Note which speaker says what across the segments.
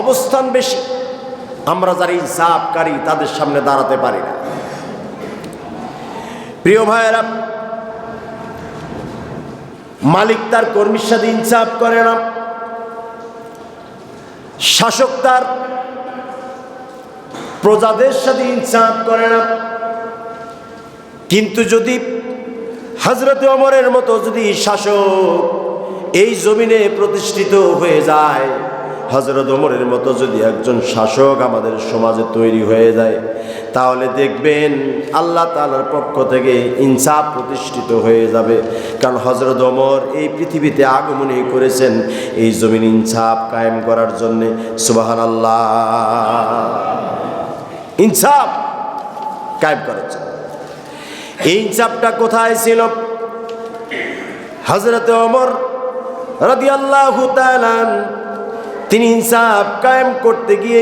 Speaker 1: অবস্থান বেশি। আমরা যারা ইনসাফকারী তাদের সামনে দাঁড়াতে পারি না। প্রিয় ভাইয়েরা, মালিক তার কর্মীর সাথে ইনসাফ করে না। শাসক তার প্রজাদের সাথে ইনসাফ করে না। কিন্তু যদি হজরত অমরের মতো যদি শাসক এই জমিনে প্রতিষ্ঠিত হয়ে যায় হজরত ওমরের মতো যদি একজন শাসক আমাদের সমাজে তৈরি হয়ে যায়, তাহলে দেখবেন আল্লাহ তালার পক্ষ থেকে ইনসাফ প্রতিষ্ঠিত হয়ে যাবে। কারণ হজরত ওমর এই পৃথিবীতে আগমনই করেছেন এই জমিন ইনসাফ কায়েম করার জন্যে। সুবাহান আল্লাহ ইনসাফ কায়েম করার জন্য। এই ইনসাফটা কোথায় ছিল? হজরত ওমর রাদি আল্লাহ তিনি ইনসাফ কায়েম করতে গিয়ে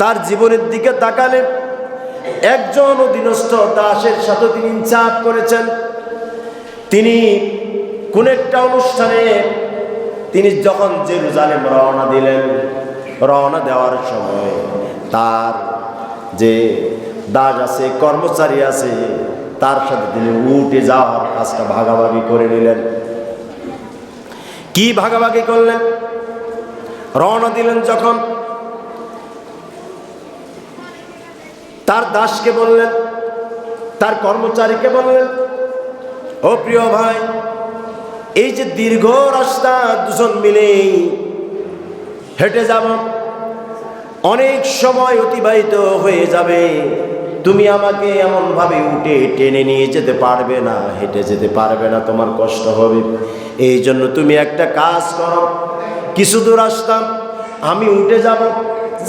Speaker 1: তার জীবনের দিকে তাকালেন একজন অধীনস্থ দাসের সাথে তিনি ইনসাফ করেছেন। তিনি কোন একটা অনুষ্ঠানে তিনি যখন জেরুজালেম রওনা দিলেন, রওনা দেওয়ার সময় তার যে দাস আছে, কর্মচারী আছে, তার সাথে তিনি উঠে যাওয়ার কাজটা ভাগাভাগি করে নিলেন। কি ভাগাভাগি করলেন? রওনা দিলেন যখন। তার দাসকে বললেন, তার কর্মচারীকে বললেন, ও প্রিয় ভাই, এই যে দীর্ঘ রাস্তা, দুজন মিলে হেঁটে যাব। অনেক সময় অতিবাহিত হয়ে যাবে। তুমি আমাকে এমনভাবে উঠে টেনে নিয়ে যেতে পারবে না, হেঁটে যেতে পারবে না, তোমার কষ্ট হবে। এই জন্য তুমি একটা কাজ করো কিছু দূর আসতাম, আমি উঠে যাব।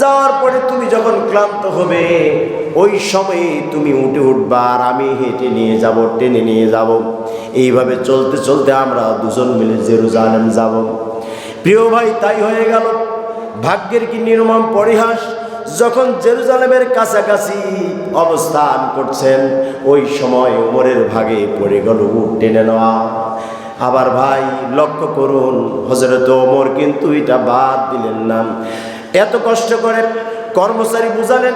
Speaker 1: যাওয়ার পরে তুমি যখন ক্লান্ত হবে, ওই সময়ে তুমি উঠে উঠবা আর আমি হেঁটে নিয়ে যাব, টেনে নিয়ে যাব। এইভাবে চলতে চলতে আমরা দুজন মিলে জেরুজালেম যাব। প্রিয় ভাই, তাই হয়ে গেল। ভাগ্যের কি নির্মম পরিহাস? যখন জেরুজালেমের কাছাকাছি অবস্থান করছেন, ওই সময় উমরের ভাগে পড়ে গেল, উঠ টেনে নেওয়া আবার ভাই, লক্ষ্য করুন হজরত ওমর কিন্তু এটা বাদ দিলেন না। এত কষ্ট করে কর্মচারী বুঝালেন,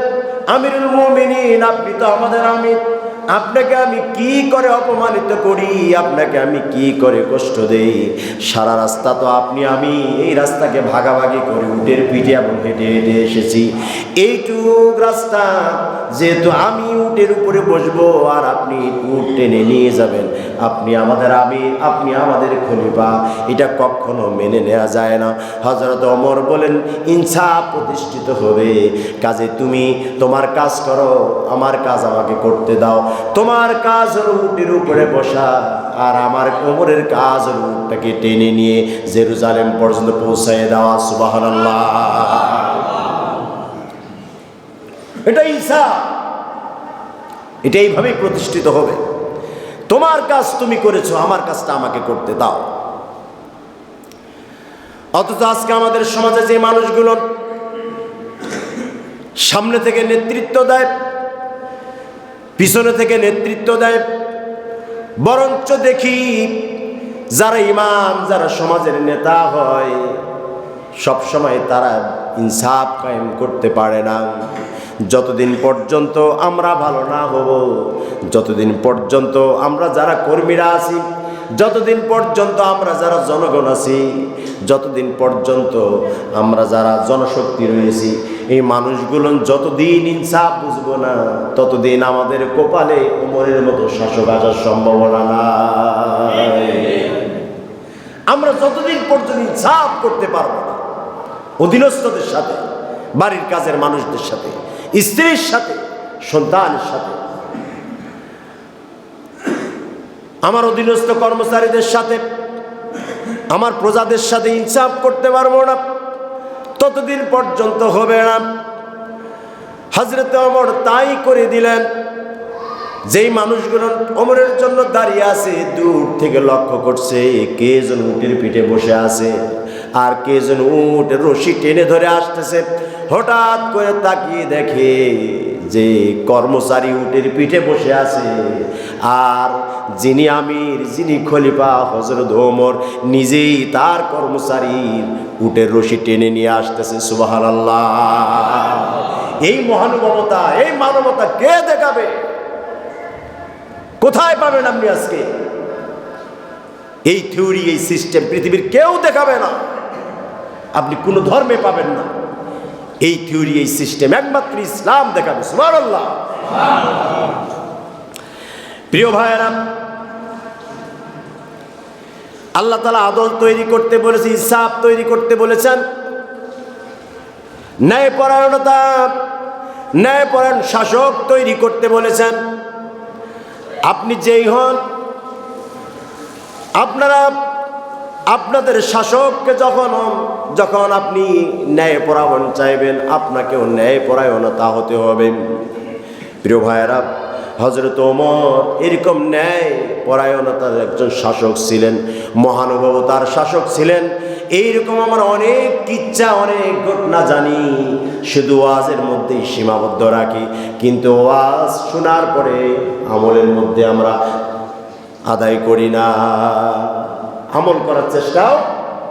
Speaker 1: আমিরুল মুমিনিন, আপনি তো আমাদের আমির। আপনাকে আমি কি করে অপমানিত করি? আপনাকে আমি কি করে কষ্ট দেই? সারা রাস্তা তো আপনি, আমি এই রাস্তাকে ভাগাভাগি করে উটের পিঠে এবং হেঁটে হেঁটে এসেছি। এইটুক রাস্তা যেহেতু আমি উটের উপরে বসবো আর আপনি উট টেনে নিয়ে যাবেন। আপনি আমাদের আমি, আপনি আমাদের খলিফা। এটা কখনো মেনে নেওয়া যায় না। হজরত অমর বলেন, ইনসাফ প্রতিষ্ঠিত হবে। কাজে তুমি তোমার কাজ করো, আমার কাজ আমাকে করতে দাও। তোমার কাজ উটের উপরে বসা আর আমার কোমরের কাজ হলো উটটাকে টেনে নিয়ে জেরুজালেম পর্যন্ত পৌঁছায় দেওয়া সুবাহ এটা ইনসাফ এটা এইভাবেই প্রতিষ্ঠিত হবে। তোমার কাজ তুমি করেছ, আমার কাজটা আমাকে করতে দাও। অথচ আজকে আমাদের সমাজে যে মানুষগুলো সামনে থেকে নেতৃত্ব দেয় পিছনে থেকে নেতৃত্ব দেয়। বরঞ্চ দেখি যারা ইমাম, যারা সমাজের নেতা হয় সব সময় তারা ইনসাফ কায়েম করতে পারে না। যতদিন পর্যন্ত আমরা ভালো না হব, যতদিন পর্যন্ত আমরা যারা কর্মীরা আছি, যতদিন পর্যন্ত আমরা যারা জনগণ আছি, যতদিন পর্যন্ত আমরা যারা জনশক্তি রয়েছি এই মানুষগুলো যতদিন ইনসাফ বুঝব না, ততদিন আমাদের কপালে উমরের মতো শাসক আসার সম্ভাবনা নাই। আমরা যতদিন পর্যন্ত ইনসাফ করতে পারব না, অধীনস্থদের সাথে, বাড়ির কাজের মানুষদের সাথে, স্ত্রীর সাথে, সন্তানের সাথে, আমার অধীনস্থ কর্মচারীদের সাথে, আমার প্রজাদের সাথে ইনসাফ করতে পারব না ততদিন পর্যন্ত হবে না। হজরত অমর তাই করে দিলেন। যেই মানুষগুলো অমরের জন্য দাঁড়িয়ে আছে, দূর থেকে লক্ষ্য করছে কে যেন উটের পিঠে বসে আছে আর কে যেন উটের রশি টেনে ধরে আসতেছে। হঠাৎ করে তাকিয়ে দেখে যে কর্মচারী উটের পিঠে বসে আছে। আর যিনি আমির, যিনি খলিফা হজরত ওমর, নিজেই তার কর্মচারীর উটের রশি টেনে নিয়ে আসতেছে সুবাহান এই মহানুভবতা, এই মানবতা কে দেখাবে? কোথায় পাবেন আপনি আজকে? এই থিওরি, এই সিস্টেম পৃথিবীর কেউ দেখাবে না। আপনি কোনো ধর্মে পাবেন না। এই থিওরি, এই সিস্টেম একমাত্র ইসলাম দেখাবে, সুবহানাল্লাহ। প্রিয় ভাইয়েরা, আল্লাহ তালা আদল তৈরি করতে বলেছে ইসাব তৈরি করতে বলেছেন। ন্যায় ন্যায়পরায়ণতা, ন্যায়পরায়ণ শাসক তৈরি করতে বলেছেন। আপনি যেই হন, আপনারা আপনাদের শাসককে যখন যখন আপনি ন্যায়পরায়ণ চাইবেন, আপনাকেও ন্যায়পরায়ণতা হতে হবে। প্রিয় ভাইয়েরা হজরত ওমর এরকম ন্যায় পরায়ণতার একজন শাসক ছিলেন মহানুভবতার শাসক ছিলেন। এইরকম আমার অনেক কিচ্ছা, অনেক ঘটনা জানি, শুধু ওয়াজের মধ্যেই সীমাবদ্ধ রাখি। কিন্তু ওয়াজ শোনার পরে আমলের মধ্যে আমরা আদায় করি না। আমল করার চেষ্টাও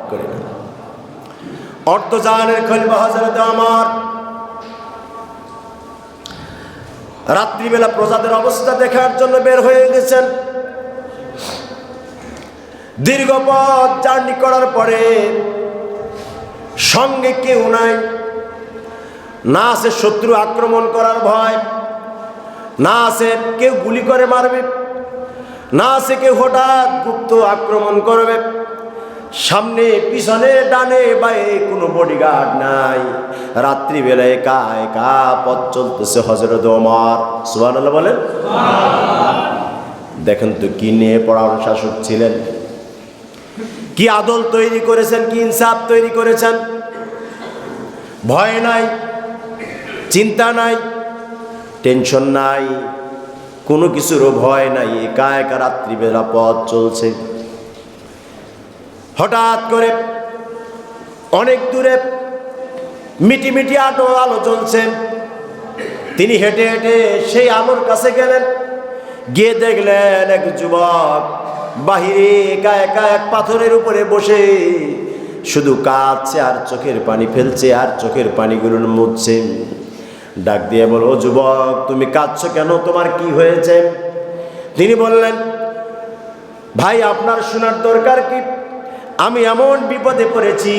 Speaker 1: করি না। অর্থজানের খলিফা হজরত আমার। রাত্রিবেলা প্রজাদের অবস্থা দেখার জন্য বের হয়ে গেছেন। দীর্ঘ পথ জার্নি করার পরে সঙ্গে কেউ নাই। না আছে শত্রু আক্রমণ করার ভয়, না আছে কেউ গুলি করে মারবে। না কেউ হঠাৎ গুপ্ত আক্রমণ করবে। সামনে, পিছনে, ডানে, বায়ে কোনো বডিগার্ড নাই। রাত্রিবেলা একা একা পথ চলতেছে হজরত ওমর। সুবান বলেন। দেখেন তো কি নিয়ে পড়ার শাসক ছিলেন। কি আদল তৈরি করেছেন, কি ইনসাফ তৈরি করেছেন। ভয় নাই, চিন্তা নাই টেনশন নাই। কোনো কিছুরও ভয় নাই। একা একা রাত্রিবেলা পথ চলছে। হঠাৎ করে অনেক দূরে মিটি মিটি আটো আলো জ্বলছে। তিনি হেঁটে হেঁটে সেই আলোর কাছে গেলেন। গিয়ে দেখলেন এক যুবক বাহিরে একা একা এক পাথরের উপরে বসে। শুধু কাঁদছে আর চোখের পানি ফেলছে আর চোখের পানিগুলো মুছছে। ডাক দিয়ে বলো যুবক, তুমি কাঁদছো কেন? তোমার কি হয়েছে? তিনি বললেন, ভাই, আপনার শোনার দরকার কি? আমি এমন বিপদে পড়েছি